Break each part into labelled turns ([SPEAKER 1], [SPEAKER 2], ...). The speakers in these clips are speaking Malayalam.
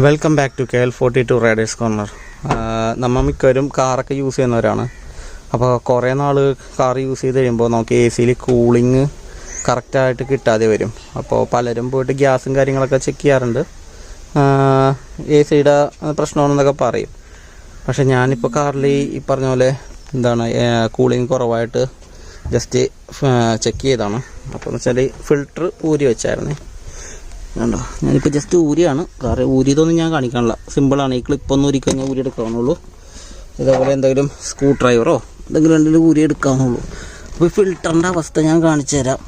[SPEAKER 1] Welcome back to K L forty two riders corner നമ്മൾ മിക്കവരും കാറൊക്കെ യൂസ് ചെയ്യുന്നവരാണ്. അപ്പോൾ കുറേ നാൾ കാർ യൂസ് ചെയ്ത് കഴിയുമ്പോൾ നമുക്ക് എ സിയിൽ കൂളിങ് കറക്റ്റായിട്ട് കിട്ടാതെ വരും. അപ്പോൾ പലരും പോയിട്ട് ഗ്യാസും കാര്യങ്ങളൊക്കെ ചെക്ക് ചെയ്യാറുണ്ട്. എ സിയുടെ പ്രശ്നമാണെന്നൊക്കെ പറയും. പക്ഷേ ഞാനിപ്പോൾ കാറിൽ ഈ പറഞ്ഞ പോലെ എന്താണ് കൂളിങ് കുറവായിട്ട് ജസ്റ്റ് ചെക്ക് ചെയ്താണ് അപ്പോൾ എന്ന് വെച്ചാൽ ഫിൽറ്റർ ഊരി വെച്ചായിരുന്നേ. കണ്ടോ? ഞാനിപ്പോൾ ജസ്റ്റ് ഊരിയാണ്. കാരണം ഊരിയതൊന്നും ഞാൻ കാണിക്കാനില്ല. സിമ്പിളാണ് ഈ ക്ലിപ്പൊന്നും ഊരി കഴിഞ്ഞാൽ ഊരി എടുക്കാവുന്നുള്ളൂ. ഇതേപോലെ എന്തെങ്കിലും സ്ക്രൂ ഡ്രൈവറോ എന്തെങ്കിലും എന്തെങ്കിലും ഊരി എടുക്കാവുന്നുള്ളൂ. അപ്പോൾ ഈ ഫിൽറ്ററിന്റെ അവസ്ഥ ഞാൻ കാണിച്ചു തരാം.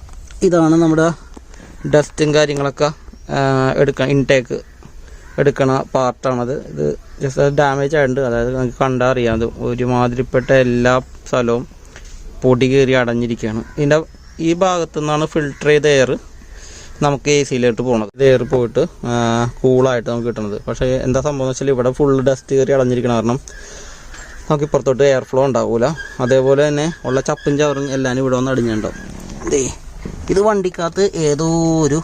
[SPEAKER 1] ഇതാണ് നമ്മുടെ ഡസ്റ്റും കാര്യങ്ങളൊക്കെ എടുക്കണം ഇൻടേക്ക് എടുക്കണ പാർട്ടാണത് ഇത് ജസ്റ്റ് ഡാമേജ് ആയിട്ടുണ്ട്. അതായത് നമുക്ക് കണ്ടാൽ അറിയാം. അത് ഒരുമാതിരിപ്പെട്ട എല്ലാ സ്ഥലവും പൊടി കയറി അടഞ്ഞിരിക്കുകയാണ്. ഇതിന്റെ ഈ ഭാഗത്തു നിന്നാണ് ഫിൽറ്റർ ചെയ്ത എയർ നമുക്ക് എ സിയിലോട്ട് പോകണത് ഇത് എയർ പോയിട്ട് കൂളായിട്ട് നമുക്ക് കിട്ടണത്. പക്ഷേ എന്താ സംഭവം വെച്ചാൽ ഇവിടെ ഫുള്ള് ഡസ്റ്റ് കയറി അടഞ്ഞിരിക്കണം കാരണം നമുക്ക് ഇപ്പുറത്തോട്ട് എയർ ഫ്ലോ ഉണ്ടാവില്ല അതേപോലെ തന്നെ ഉള്ള ചപ്പും ചവറും എല്ലാം ഇവിടെ വന്ന് അടിഞ്ഞിട്ടുണ്ടാവും. ദേ ഇത് വണ്ടിക്കകത്ത് ഏതോ ഒരു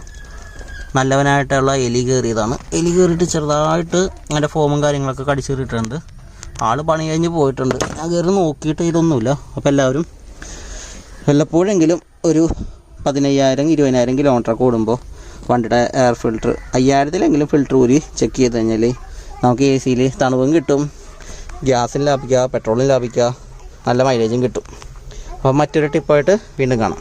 [SPEAKER 1] നല്ലവനായിട്ടുള്ള എലി കയറിയതാണ്. എലി കയറിയിട്ട് ചെറുതായിട്ട് അതിന്റെ ഫോമും കാര്യങ്ങളൊക്കെ കടിച്ചു കയറിയിട്ടുണ്ട്. ആൾ പണി കഴിഞ്ഞ് പോയിട്ടുണ്ട്. ഞാൻ കയറി നോക്കിയിട്ട് ഇതൊന്നുമില്ല. അപ്പോൾ എല്ലാവരും വല്ലപ്പോഴെങ്കിലും ഒരു പതിനയ്യായിരം ഇരുപതിനായിരം കിലോമീറ്റർ കൂടുമ്പോൾ വണ്ടിയുടെ എയർ ഫിൽറ്റർ അയ്യായിരത്തിലെങ്കിലും ഫിൽറ്റർ ഊരി ചെക്ക് ചെയ്ത് കഴിഞ്ഞാൽ നമുക്ക് എ സിയിൽ തണുവും കിട്ടും. ഗ്യാസും ലാഭിക്കുക പെട്രോളും ലാഭിക്കുക നല്ല മൈലേജും കിട്ടും. അപ്പോൾ മറ്റൊരു ടിപ്പായിട്ട് വീണ്ടും കാണാം.